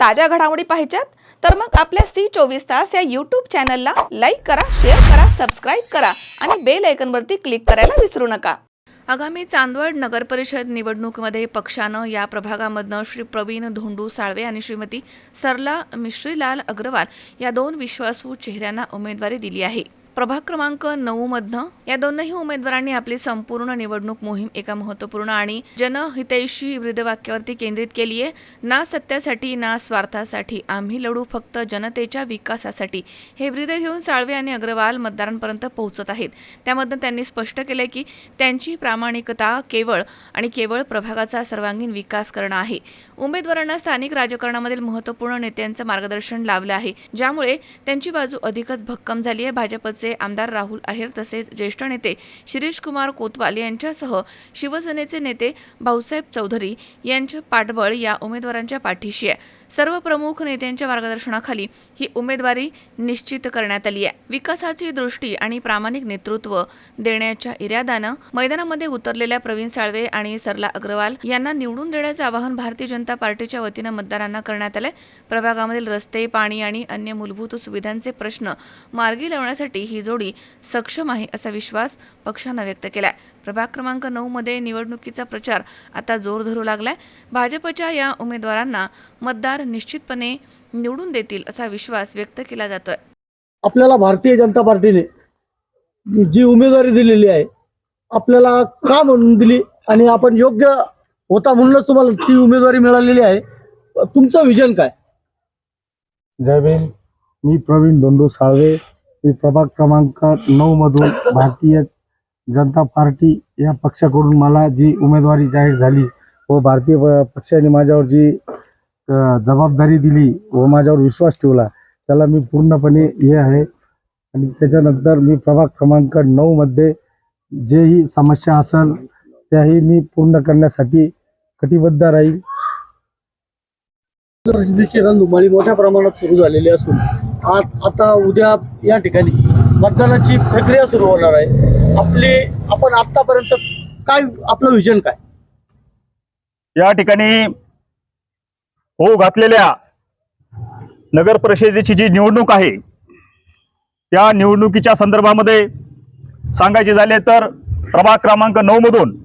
ताज्या घडामोडी पाहिजेत तर मग आपल्या सी चोवीस तास या यूट्यूब चॅनलला लाईक करा शेअर करा सबस्क्राईब करा आणि बेल आयकनवरती क्लिक करायला विसरू नका. आगामी चांदवड नगरपरिषद निवडणूकमध्ये निवडणुकीमध्ये पक्षानं या प्रभागामधनं श्री प्रवीण धोंडू साळवे आणि श्रीमती सरला मिश्रीलाल अग्रवाल या दोन विश्वासू चेहऱ्यांना उमेदवारी दिली आहे. प्रभाग क्रमांक नऊ मधनं या दोनही उमेदवारांनी आपली संपूर्ण निवडणूक मोहीम एका महत्त्वपूर्ण आणि जनहितैषी वाक्यावरती केंद्रित केली आहे. ना सत्यासाठी ना स्वार्थासाठी आम्ही लढू फक्त जनतेच्या विकासासाठी. हे वृद्ध घेऊन साळवे आणि अग्रवाल मतदारांपर्यंत पोहोचत आहेत. त्यामधनं त्यांनी स्पष्ट केलंय की त्यांची प्रामाणिकता केवळ आणि केवळ प्रभागाचा सर्वांगीण विकास करणं आहे. उमेदवारांना स्थानिक राजकारणामधील महत्त्वपूर्ण नेत्यांचं मार्गदर्शन लावलं आहे. ज्यामुळे त्यांची बाजू अधिकच भक्कम झाली आहे. भाजपचे आमदार राहुल आहेर तसेच ज्येष्ठ नेते शिरीष कुमार कोतवाल यांच्यासह शिवसेनेचे नेते भाऊसाहेब चौधरी यांचे पाठबळ या उमेदवारांच्या पाठीशी आहे. सर्व प्रमुख नेत्यांच्या मार्गदर्शनाखाली ही उमेदवारी निश्चित करण्यात आली आहे. विकासाची दृष्टी आणि प्रामाणिक नेतृत्व देण्याच्या इराद्यानं मैदानामध्ये उतरलेल्या प्रवीण साळवे आणि सरला अग्रवाल यांना निवडून देण्याचं आवाहन भारतीय जनता पार्टीच्या वतीनं मतदारांना करण्यात आलंय. प्रभागामधील रस्ते पाणी आणि अन्य मूलभूत सुविधांचे प्रश्न मार्गी लावण्यासाठी ही जोडी सक्षम आहे असा विश्वास पक्षानं व्यक्त केलाय. प्रभाग क्रमांक नऊ मध्ये निवडणुकीचा प्रचार आता जोर धरू लागलाय. भाजपच्या या उमेदवारांना मतदार निश्चितपणे निवडून देतील असा विश्वास व्यक्त केला जातोय. आपल्याला भारतीय जनता पार्टीने जी उमेदवारी दिलेली आहे आपल्याला का म्हणून दिली आणि आपण योग्य होता म्हणूनच तुम्हाला ती उमेदवारी मिळालेली आहे? तुमचं विजन काय? जय भीम. मी प्रवीण धोंडू साळवे. मी प्रभाग क्रमांक नऊ मधून भारतीय जनता पार्टी या पक्षाकडून मला जी उमेदवारी जाहीर झाली व भारतीय प- पक्षाने माझ्यावर जी जबाबदारी दिली व माझ्यावर विश्वास ठेवला त्याला मी पूर्णपणे हे आहे. आणि त्याच्यानंतर मी प्रभाग क्रमांक नऊ मध्ये जेही समस्या असेल त्याही मी पूर्ण करण्यासाठी कटिबद्ध राहील. मोठ्या प्रमाणात सुरू झालेली असून आज आता उद्या या ठिकाणी मतदानाची प्रक्रिया सुरू होणार आहे. आपली आपण आतापर्यंत काय आपलं विजन काय? या ठिकाणी होऊ घातलेल्या नगर परिषदेची जी निवडणूक आहे त्या निवडणुकीच्या संदर्भामध्ये सांगायचे झाले तर प्रभाग क्रमांक नऊ मधून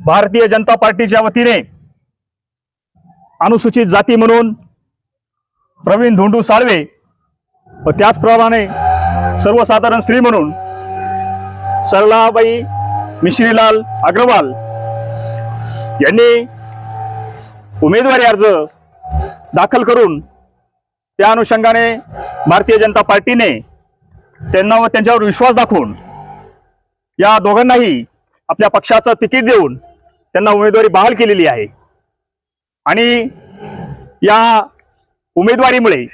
भारतीय जनता पार्टीच्या वतीने अनुसूचित जाती म्हणून प्रवीण धोंडू साळवे. व त्याचप्रमाणे सर्वसाधारण स्त्री म्हणून सरलाबाई मिश्रीलाल अग्रवाल यांनी उमेदवारी अर्ज दाखल करून त्या अनुषंगाने भारतीय जनता पार्टीने त्यांना व त्यांच्यावर विश्वास दाखवून या दोघांनाही आपल्या पक्षाचं तिकीट देऊन त्यांना उमेदवारी बहाल केलेली आहे. आणि या उमेदवारीमुळे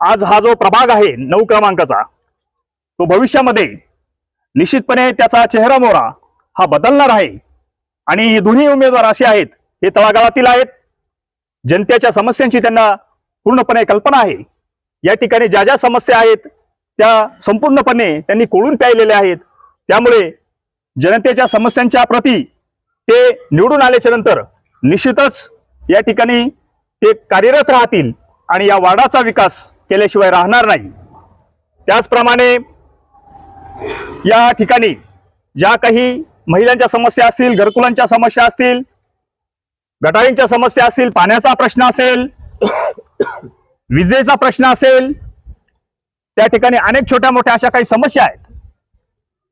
आज हा जो प्रभाग आहे नऊ क्रमांकाचा तो भविष्यामध्ये निश्चितपणे त्याचा चेहरा मोहरा हा बदलणार आहे. आणि हे दोन्ही उमेदवार असे आहेत हे तळागाळातील आहेत. जनतेच्या समस्यांची त्यांना पूर्णपणे कल्पना आहे. या ठिकाणी ज्या ज्या समस्या आहेत त्या संपूर्णपणे त्यांनी कोळून प्यायलेल्या आहेत. त्यामुळे जनतेच्या समस्यांच्या प्रती ते निवडून आल्याच्यानंतर निश्चितच या ठिकाणी ते कार्यरत राहतील. आणि या वार्डाचा विकास केल्याशिवाय राहणार नाही. त्याचप्रमाणे या ठिकाणी ज्या काही महिलांच्या समस्या असतील घरकुलांच्या समस्या असतील गटारींच्या समस्या असतील पाण्याचा प्रश्न असेल विजेचा प्रश्न असेल त्या ठिकाणी अनेक छोट्या मोठ्या अशा काही समस्या आहेत.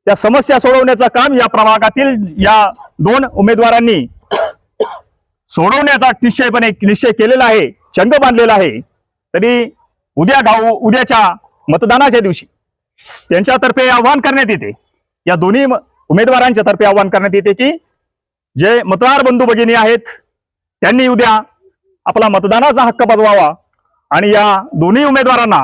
त्या समस्या सोडवण्याचं काम या प्रभागातील या दोन उमेदवारांनी सोडवण्याचा निश्चयपणे निश्चय केलेला आहे चंग बांधलेला आहे. तरी उद्या गाव उद्याच्या मतदानाच्या दिवशी त्यांच्यातर्फे आवाहन करण्यात येते. या दोन्ही उमेदवारांच्या तर्फे आवाहन करण्यात येते की जे मतदार बंधू भगिनी आहेत त्यांनी उद्या आपला मतदानाचा हक्क बजवावा आणि या दोन्ही उमेदवारांना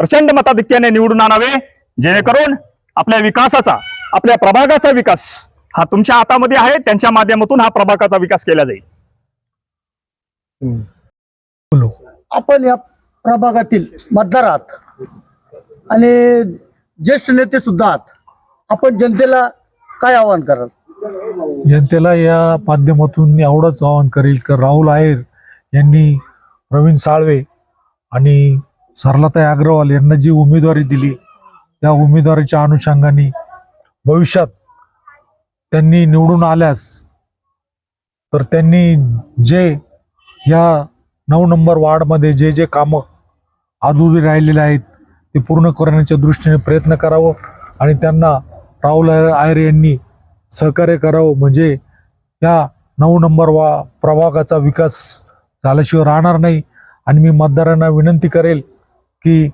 प्रचंड मताधिक्याने निवडून आणावे जेणेकरून आपल्या विकासाचा आपल्या प्रभागाचा विकास हा तुमच्या हातामध्ये आहे त्यांच्या माध्यमातून हा प्रभागाचा विकास केला जाईल. आपण या प्रभागातील मतदार आहात आणि ज्येष्ठ नेते सुद्धा आहात. आपण जनतेला काय आवाहन कराल? जनतेला या माध्यमातून मी एवढंच आवाहन करेल की राहुल आहेर यांनी प्रवीण साळवे आणि सरलाताई अग्रवाल यांना जी उमेदवारी दिली त्या उमेदवारीच्या अनुषंगाने भविष्यात त्यांनी निवडून आल्यास तर त्यांनी जे या नऊ नंबर वार्डमध्ये जे जे कामं अधुरी राहिलेले आहेत ते पूर्ण करण्याच्या दृष्टीने प्रयत्न करावं आणि त्यांना राहुल आयर यांनी सहकार्य करावं. म्हणजे या नऊ नंबर वा प्रभागाचा विकास झाल्याशिवाय राहणार नाही. आणि मी मतदारांना विनंती करेल की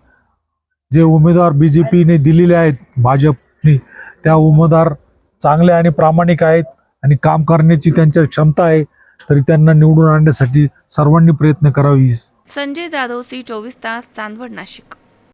जे उमेदवार बी जे पीने दिलेले आहेत भाजपने त्या उमेदवार चांगले आणि प्रामाणिक आहेत आणि काम करण्याची त्यांच्या क्षमता आहे. तरी त्यांना निवडून आणण्यासाठी सर्वांनी प्रयत्न करावी संजय जाधव सी चोवीस तास चांदवड नाशिक.